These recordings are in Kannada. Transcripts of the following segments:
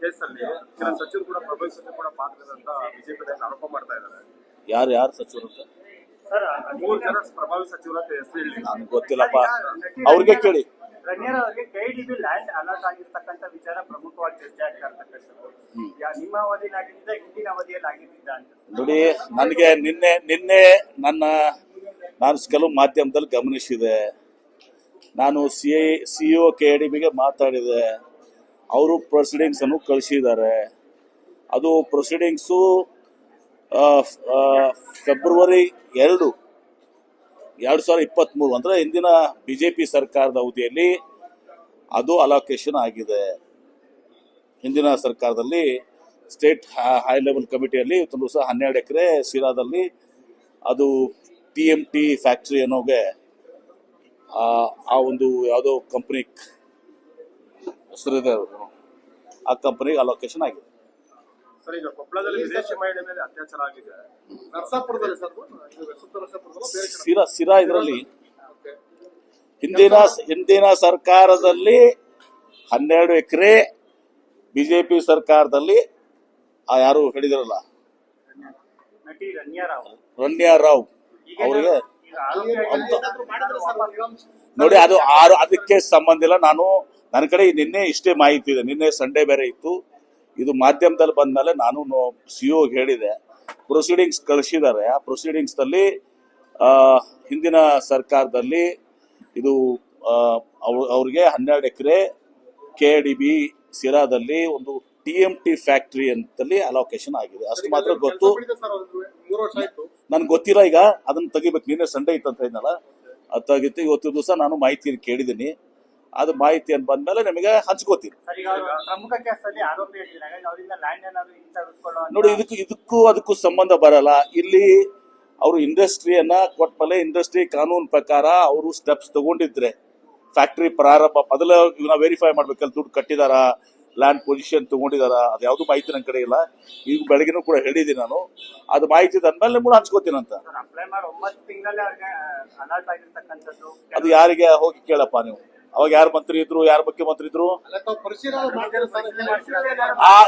ಕೇಸಲ್ಲಿ ಕೆಲವು ಸಚಿವರು ಕೂಡ ಪ್ರಭಾವಿ ಸಚಿವ ಕೂಡ ಪಾತ್ರ ಅಂತ ಬಿಜೆಪಿ ಆರೋಪ ಮಾಡ್ತಾ ಇದ್ದಾರೆ. ಯಾರು ಯಾರು ಸಚಿವರು ಅಂತ? ಸರ್ ಮೂರು ಜನ ಪ್ರಭಾವಿ ಸಚಿವರ ಹೆಸರು ಹೇಳಿ. ನನ್ಗೆ ಗೊತ್ತಿಲ್ಲಪ್ಪ. ಅವ್ರಿಗೆ ಕೇಳಿ. ಅವರಿಗೆ ಕೆಡಿಬಿ ಲ್ಯಾಂಡ್ ಅಲರ್ಟ್ ಆಗಿರ್ತಕ್ಕಂಥ ವಿಚಾರ ಪ್ರಮುಖವಾಗಿ ಚರ್ಚೆ ಆಗ್ತಾ ಇರ್ತಕ್ಕಂಥದ್ದು. ಯಾ- ನಿಮ್ಮ ಅವಧಿನಾಗಿದ್ದ ಹಿಂದಿನ ಅವಧಿಯಲ್ಲಿ ಆಗಿದ್ದ ಅಂತ. ನೋಡಿ ನನಗೆ ನಿನ್ನೆ ನಿನ್ನೆ ನನ್ನ ನಾನು ಕೆಲವು ಮಾಧ್ಯಮದಲ್ಲಿ ಗಮನಿಸಿದೆ. ನಾನು C I C O K D ಬಿಗೆ ಮಾತಾಡಿದೆ. ಅವರು ಪ್ರೊಸೀಡಿಂಗ್ಸ್ ಅನ್ನು ಕಳಿಸಿದ್ದಾರೆ. ಅದು ಪ್ರೊಸೀಡಿಂಗ್ಸು ಫೆಬ್ರವರಿ ಎರಡು ಎರಡು ಸಾವಿರದ ಇಪ್ಪತ್ತ್ಮೂರು ಅಂದರೆ ಹಿಂದಿನ ಬಿ ಜೆ ಪಿ ಸರ್ಕಾರದ ಅವಧಿಯಲ್ಲಿ ಅದು ಅಲೋಕೇಶನ್ ಆಗಿದೆ. ಹಿಂದಿನ ಸರ್ಕಾರದಲ್ಲಿ ಸ್ಟೇಟ್ ಹೈ ಲೆವೆಲ್ ಕಮಿಟಿಯಲ್ಲಿ ಇವತ್ತು ಸಹ ಹನ್ನೆರಡು ಎಕರೆ ಸಿರಾದಲ್ಲಿ ಅದು ಟಿ ಎಂ ಟಿ ಫ್ಯಾಕ್ಟ್ರಿ ಅನ್ನೋಗೆ, ಆ ಒಂದು ಯಾವುದೋ ಕಂಪ್ನಿ ಹೆಸರಿದೆ ಅದು. ಆ ಕಂಪನಿಗೆ ಅಲೋಕೇಶನ್ ಆಗಿದೆ. ಸರ್ ಈಗ ಕೊಪ್ಪಳದಲ್ಲಿ ವಿದೇಶಿ ಮಹಿಳೆ ಮೇಲೆ ಅತ್ಯಾಚಾರ ಆಗಿದೆ. ನರಸಾಪುರದಲ್ಲಿ ಸರ್ ಇದು ಸುತ್ತ ನರಸಾಪುರದಲ್ಲ ಬೇರೆ ಕಡೆ ಸಿರಾ ಸಿರಾ ಇದರಲ್ಲಿ ಹಿಂದಿನ ಹಿಂದಿನ ಸರ್ಕಾರದಲ್ಲಿ ಹನ್ನೆರಡು ಎಕರೆ ಬಿಜೆಪಿ ಸರ್ಕಾರದಲ್ಲಿ ಆ ಯಾರು ಹೇಳಿದಿರಲ್ಲ? ನಟಿ ರಣ್ಯಾ ರಾವ್. ಅವರಿಗೆ ಈಗ ಆರೋಪಿ ಅಂತ- ಏನಾದ್ರು ಮಾಡಿದ್ರೆ ಸರ್ ಅವ್ರಿಗೆ ನೋಡಿ ಅದು ಆರು ಅದಕ್ಕೆ ಸಂಬಂಧ ಇಲ್ಲ. ನಾನು ನನ್ನ ಕಡೆ ನಿನ್ನೆ ಇಷ್ಟೇ ಮಾಹಿತಿ ಇದೆ. ನಿನ್ನೆ ಸಂಡೇ ಬೇರೆ ಇತ್ತು. ಇದು ಮಾಧ್ಯಮದಲ್ಲಿ ಬಂದಮೇಲೆ ನಾನು ಸಿ ಹೇಳಿದೆ. ಪ್ರೊಸೀಡಿಂಗ್ಸ್ ಕಳಿಸಿದ್ದಾರೆ. ಆ ಪ್ರೊಸೀಡಿಂಗ್ಸ್ನಲ್ಲಿ ಹಿಂದಿನ ಸರ್ಕಾರದಲ್ಲಿ ಇದು ಅವ್ರಿಗೆ ಹನ್ನೆರಡು ಎಕರೆ ಕೆ ಡಿ ಬಿ ಸಿರಾದಲ್ಲಿ ಒಂದು ಟಿ ಎಂ ಟಿ ಫ್ಯಾಕ್ಟ್ರಿ ಅಂತಲ್ಲಿ ಅಲೋಕೇಶನ್ ಆಗಿದೆ. ಅಷ್ಟು ಮಾತ್ರ ಗೊತ್ತು. ನನ್ಗೆ ಗೊತ್ತಿಲ್ಲ ಈಗ. ಅದನ್ನ ತೆಗಿಬೇಕು. ನಿನ್ನೆ ಸಂಡೇ ಇತ್ತು ಅಂತ ಹೇಳಿದ್ನಲ್ಲ. ಅದು ತೆಗಿತು. ಇವತ್ತು ದಿವಸ ನಾನು ಮಾಹಿತಿ ಕೇಳಿದ್ದೀನಿ. ಅದು ಮಾಹಿತಿ ಅಂತ ಬಂದ್ಮೇಲೆ ನಿಮಗೆ ಹಿಂತೆಗೆದುಕೊಳ್ಳೋ ನೋಡಿ ಇದಕ್ಕೂ ಇದಕ್ಕೂ ಅದಕ್ಕೂ ಸಂಬಂಧ ಬರಲ್ಲ. ಇಲ್ಲಿ ಅವರು ಇಂಡಸ್ಟ್ರಿಯನ್ನ ಕೊಟ್ಮೇಲೆ ಇಂಡಸ್ಟ್ರಿ ಕಾನೂನು ಪ್ರಕಾರ ಅವರು ಸ್ಟೆಪ್ಸ್ ತಗೊಂಡಿದ್ರೆ ಫ್ಯಾಕ್ಟ್ರಿ ಪ್ರಾರಂಭ ಮೊದಲ ಇವನ್ನ ವೆರಿಫೈ ಮಾಡ್ಬೇಕಲ್ಲ ದುಡ್ಡು ಕಟ್ಟಿದಾರ ಲ್ಯಾಂಡ್ ಪೊಸಿಷನ್ ತಗೊಂಡಿದಾರ ಅದು ಯಾವುದು ಮಾಹಿತಿ ನನ್ನ ಕಡೆ ಇಲ್ಲ. ಈಗ ಬೆಳಗ್ಗೆನೂ ಕೂಡ ಹೇಳಿದ್ದೀನಿ ನಾನು. ಅದು ಮಾಹಿತಿ ತಂದ್ಮೇಲೆ ನಿಮ್ಗೆ ಹಂಚ್ಕೋತೀನಿ ಅಂತ. ಅದು ಯಾರಿಗೆ ಹೋಗಿ ಕೇಳಪ್ಪ ನೀವು. ಅವಾಗ ಯಾರು ಮಂತ್ರಿ ಇದ್ರು ಯಾರು ಮುಖ್ಯಮಂತ್ರಿ ಇದ್ರು?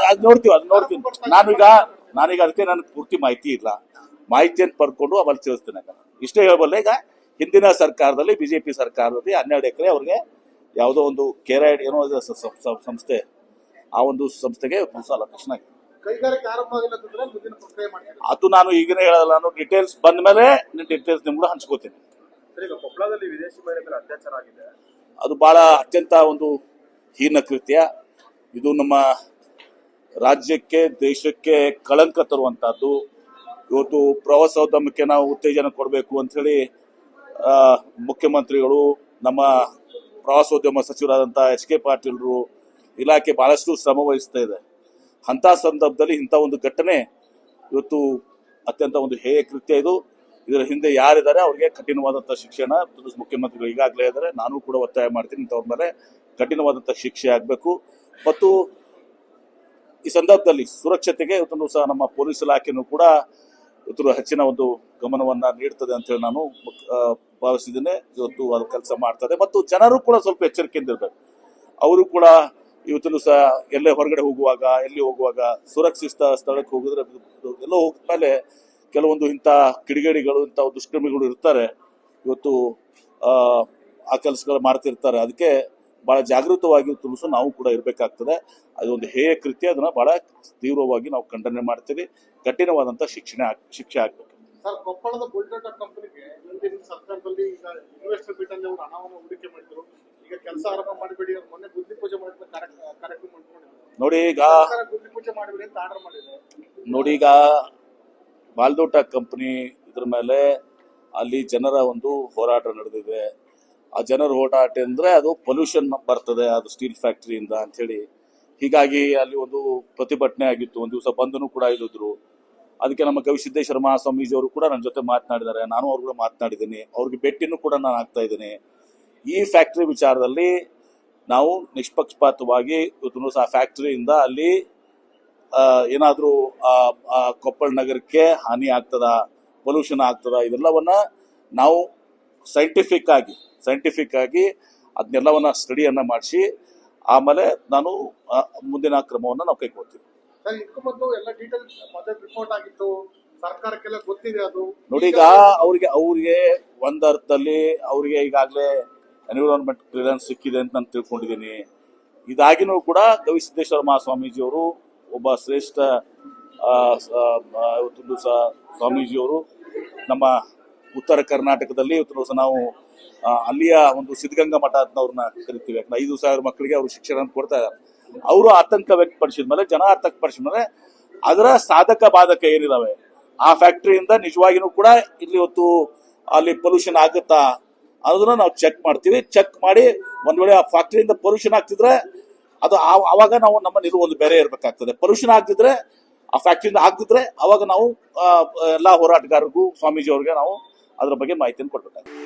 ಅದ್ ನೋಡ್ತೀವಿ ಅದ್ ನೋಡ್ತೀನಿ. ನಾನೀಗ ನಾನೀಗ ಅದಕ್ಕೆ ನನಗೆ ಪೂರ್ತಿ ಮಾಹಿತಿ ಇಲ್ಲ. ಮಾಹಿತಿಯನ್ನು ಪಡ್ಕೊಂಡು ಅವಲ್ಲಿ ತಿಳಿಸ್ತೇನೆ. ಇಷ್ಟೇ ಹೇಳ್ಬಲ್ಲ ಈಗ ಹಿಂದಿನ ಸರ್ಕಾರದಲ್ಲಿ ಬಿಜೆಪಿ ಸರ್ಕಾರದಲ್ಲಿ ಹನ್ನೆರಡು ಎಕರೆ ಅವ್ರಿಗೆ ಯಾವುದೋ ಒಂದು ಕೆರೈಡ್ ಏನೋ ಸಂಸ್ಥೆ ಆ ಒಂದು ಸಂಸ್ಥೆಗೆ ಸಾಲ ಕೃಷ್ಣ ಆಗಿದೆ. ಕೈಗಾರಿಕೆ ಆರಂಭ ಆಗಿಲ್ಲ ಅಂತಂದ್ರೆ ಮುಂದಿನ ಪ್ರಕ್ರಿಯೆ ಮಾಡ್ತೀರಾ? ಅದು ನಾನು ಈಗನೇ ಹೇಳಲ್ಲ ನಾನು ಡೀಟೇಲ್ಸ್ ಬಂದ ಮೇಲೆ ಡೀಟೇಲ್ಸ್ ನಿಮ್ಗೆ ಹಂಚ್ಕೋತೀನಿ. ಕೊಪ್ಪಳದಲ್ಲಿ ವಿದೇಶಿ ಮಹಿಳೆ ಅತ್ಯಾಚಾರ ಆಗಿದೆ. ಅದು ಬಹಳ ಅತ್ಯಂತ ಒಂದು ಹೀನ ಕೃತ್ಯ. ಇದು ನಮ್ಮ ರಾಜ್ಯಕ್ಕೆ, ದೇಶಕ್ಕೆ ಕಳಂಕ ತರುವಂತಹದ್ದು. ಇವತ್ತು ಪ್ರವಾಸೋದ್ಯಮಕ್ಕೆ ನಾವು ಉತ್ತೇಜನ ಕೊಡಬೇಕು ಅಂಥೇಳಿ ಮುಖ್ಯಮಂತ್ರಿಗಳು, ನಮ್ಮ ಪ್ರವಾಸೋದ್ಯಮ ಸಚಿವರಾದಂಥ ಎಚ್ ಕೆ ಪಾಟೀಲ್ರು ಇಲಾಖೆ ಬಹಳಷ್ಟು ಶ್ರಮ ವಹಿಸ್ತಾ ಇದೆ. ಅಂಥ ಸಂದರ್ಭದಲ್ಲಿ ಇಂಥ ಒಂದು ಘಟನೆ ಇವತ್ತು ಅತ್ಯಂತ ಒಂದು ಹೇಯ ಕೃತ್ಯ ಇದು. ಇದರ ಹಿಂದೆ ಯಾರಿದ್ದಾರೆ ಅವ್ರಿಗೆ ಕಠಿಣವಾದಂಥ ಶಿಕ್ಷಣ ಮುಖ್ಯಮಂತ್ರಿಗಳು ಈಗಾಗಲೇ ಇದ್ದಾರೆ. ನಾನು ಕೂಡ ಒತ್ತಾಯ ಮಾಡ್ತೀನಿ ಇಂಥವ್ರ ಮೇಲೆ. ಕಠಿಣವಾದಂಥ ಶಿಕ್ಷೆ ಆಗಬೇಕು. ಮತ್ತು ಈ ಸಂದರ್ಭದಲ್ಲಿ ಸುರಕ್ಷತೆಗೆ ಇವತ್ತೊಂದು ಸಹ ನಮ್ಮ ಪೊಲೀಸ್ ಇಲಾಖೆನೂ ಕೂಡ ಇವತ್ತು ಹೆಚ್ಚಿನ ಒಂದು ಗಮನವನ್ನ ನೀಡ್ತದೆ ಅಂತ ಹೇಳಿ ನಾನು ಭಾವಿಸಿದ್ದೇನೆ. ಇವತ್ತು ಅದು ಕೆಲಸ ಮಾಡ್ತದೆ. ಮತ್ತು ಜನರು ಕೂಡ ಸ್ವಲ್ಪ ಎಚ್ಚರಿಕೆಯಿಂದ ಇರ್ಬೇಕು ಅವರು ಕೂಡ ಇವತ್ತು ಸಹ ಎಲ್ಲೇ ಹೊರಗಡೆ ಹೋಗುವಾಗ, ಎಲ್ಲಿ ಹೋಗುವಾಗ ಸುರಕ್ಷಿತ ಸ್ಥಳಕ್ಕೆ ಹೋಗಿದ್ರೆ ಎಲ್ಲೋ ಹೋದ್ಮೇಲೆ ಕೆಲವೊಂದು ಇಂಥ ಕಿಡಿಗೇಡಿಗಳು ಇಂಥ ದುಷ್ಕರ್ಮಿಗಳು ಇರ್ತಾರೆ. ಇವತ್ತು ಆ, ಕೆಲಸಗಳು ಮಾಡ್ತಿರ್ತಾರೆ. ಅದಕ್ಕೆ ಬಹಳ ಜಾಗೃತವಾಗಿ ತಿಳಿಸು ನಾವು ಕೂಡ ಇರಬೇಕಾಗ್ತದೆ. ಅದೊಂದು ಹೇಯ ಕೃತ್ಯ. ಅದನ್ನ ಬಹಳ ತೀವ್ರವಾಗಿ ನಾವು ಖಂಡನೆ ಮಾಡ್ತೀವಿ. ಕಠಿಣವಾದಂಥ ಶಿಕ್ಷಣ ಶಿಕ್ಷೆ ಆಗಬೇಕು. ಸರ್ ಕೊಪ್ಪಳದ ಬುಲ್ಡೋಟಾ ಕಂಪನಿಗೆ ಹಿಂದಿನ ಸರ್ಕಾರದಲ್ಲಿ ಈಗ ಇನ್ವೆಸ್ಟರ್ ಮೀಟ್ ಅಲ್ಲಿ ಅವರು ಹಣವನ್ನು ಹೂಡಿಕೆ ಮಾಡಿದ್ರು. ಈಗ ಕೆಲಸ ಆರಂಭ ಮಾಡಬೇಡಿ ಅಂತ ಮೊನ್ನೆ ಬುದ್ಧಿ ಪೂಜೆ ಮಾಡಿದ ಕಾರ್ಯಕ್ರಮ ನೋಡಿ ಈಗ ಸರ್ಕಾರ ಬುದ್ಧಿ ಪೂಜೆ ಮಾಡಬೇಡಿ ಅಂತ ಆರ್ಡರ್ ಮಾಡಿದೆ. ನೋಡಿ ಈಗ ಬಾಲ್ದೋಟ ಕಂಪನಿ ಇದ್ರ ಮೇಲೆ ಅಲ್ಲಿ ಜನರ ಒಂದು ಹೋರಾಟ ನಡೆದಿದೆ. ಆ ಜನರ ಹೋರಾಟ ಅಂದರೆ ಅದು ಪೊಲ್ಯೂಷನ್ ಬರ್ತದೆ, ಅದು ಸ್ಟೀಲ್ ಫ್ಯಾಕ್ಟ್ರಿಯಿಂದ ಅಂಥೇಳಿ ಹೀಗಾಗಿ ಅಲ್ಲಿ ಒಂದು ಪ್ರತಿಭಟನೆ ಆಗಿತ್ತು. ಒಂದು ದಿವಸ ಬಂದನು ಕೂಡ ಇಳಿದ್ರು ಅದಕ್ಕೆ ನಮ್ಮ ಗವಿಸಿದ್ದೇಶ್ವರ ಮಹಾಸ್ವಾಮೀಜಿ ಅವರು ಕೂಡ ನನ್ನ ಜೊತೆ ಮಾತನಾಡಿದ್ದಾರೆ. ನಾನು ಅವ್ರು ಕೂಡ ಮಾತನಾಡಿದ್ದೀನಿ. ಅವ್ರಿಗೆ ಭೇಟಿನೂ ಕೂಡ ನಾನು ಆಗ್ತಾ ಇದ್ದೀನಿ. ಈ ಫ್ಯಾಕ್ಟ್ರಿ ವಿಚಾರದಲ್ಲಿ ನಾವು ನಿಷ್ಪಕ್ಷಪಾತವಾಗಿ ಇವತ್ತು ಆ ಫ್ಯಾಕ್ಟ್ರಿಯಿಂದ ಅಲ್ಲಿ ಏನಾದರೂ ಕೊಪ್ಪಳ ನಗರಕ್ಕೆ ಹಾನಿ ಆಗ್ತದ ಪೊಲ್ಯೂಷನ್ ಆಗ್ತದ ಇದೆಲ್ಲವನ್ನ ನಾವು ಸೈಂಟಿಫಿಕ್ ಆಗಿ ಸೈಂಟಿಫಿಕ್ ಆಗಿ ಅದನ್ನೆಲ್ಲವನ್ನ ಸ್ಟಡಿಯನ್ನ ಮಾಡಿಸಿ ಆಮೇಲೆ ನಾನು ಮುಂದಿನ ಕ್ರಮವನ್ನು ನಾವು ಕೈಗೊಳ್ತೀವಿ. ನೋಡಿ ಈಗ ಅವ್ರಿಗೆ ಅವ್ರಿಗೆ ಒಂದ್ ಅರ್ಥದಲ್ಲಿ ಅವ್ರಿಗೆ ಈಗಾಗಲೇ ಎನ್ವಿರಾನ್ಮೆಂಟ್ ಕ್ಲಿಯರೆನ್ಸ್ ಸಿಕ್ಕಿದೆ ಅಂತ ನಾನು ತಿಳ್ಕೊಂಡಿದ್ದೀನಿ. ಇದಾಗಿನೂ ಕೂಡ ಗವಿಸಿದ್ದೇಶ್ವರ ಮಹಾಸ್ವಾಮೀಜಿಯವರು ಒಬ್ಬ ಶ್ರೇಷ್ಠ ಸಹ ಇವತ್ತು ದಿವಸ ಸ್ವಾಮೀಜಿಯವರು ನಮ್ಮ ಉತ್ತರ ಕರ್ನಾಟಕದಲ್ಲಿ ಇವತ್ತು ದಿವಸ ನಾವು ಅಲ್ಲಿಯ ಒಂದು ಸಿದ್ಧಗಂಗಾ ಮಠ ಅಂತವ್ರನ್ನ ಕರಿತೀವಿ. ಯಾಕಂದ್ರೆ ಐದು ಸಾವಿರ ಮಕ್ಕಳಿಗೆ ಅವರು ಶಿಕ್ಷಣ ಕೊಡ್ತಾ ಇದ್ದಾರೆ. ಅವರು ಆತಂಕ ವ್ಯಕ್ತಪಡಿಸಿದ ಮೇಲೆ, ಜನ ಆತಂಕ ಪಡಿಸಿದ ಮೇಲೆ ಅದರ ಸಾಧಕ ಬಾಧಕ ಏನಿದಾವೆ? ಆ ಫ್ಯಾಕ್ಟ್ರಿಯಿಂದ ನಿಜವಾಗಿಯೂ ಕೂಡ ಇಲ್ಲಿ ಇವತ್ತು ಅಲ್ಲಿ ಪೊಲ್ಯೂಷನ್ ಆಗುತ್ತಾ ಅದನ್ನ ನಾವು ಚೆಕ್ ಮಾಡ್ತೀವಿ. ಚೆಕ್ ಮಾಡಿ ಒಂದ್ ವೇಳೆ ಆ ಫ್ಯಾಕ್ಟ್ರಿಯಿಂದ ಪೊಲ್ಯೂಷನ್ ಆಗ್ತಿದ್ರೆ ಅದು ಅವಾಗ ನಾವು ನಮ್ಮ ನಿಲುವು ಒಂದು ಬೇರೆ ಇರಬೇಕಾಗ್ತದೆ. ಪೊಲ್ಯೂಷನ್ ಆಗ್ತಿದ್ರೆ ಆ ಫ್ಯಾಕ್ಟ್ರಿಯಿಂದ ಆಗ್ತಿದ್ರೆ ಅವಾಗ ನಾವು ಎಲ್ಲಾ ಹೋರಾಟಗಾರರಿಗೂ ಸ್ವಾಮೀಜಿ ಅವ್ರಿಗೆ ನಾವು ಅದ್ರ ಬಗ್ಗೆ ಮಾಹಿತಿಯನ್ನು ಕೊಡ್ಬೇಕಾಗ್ತದೆ.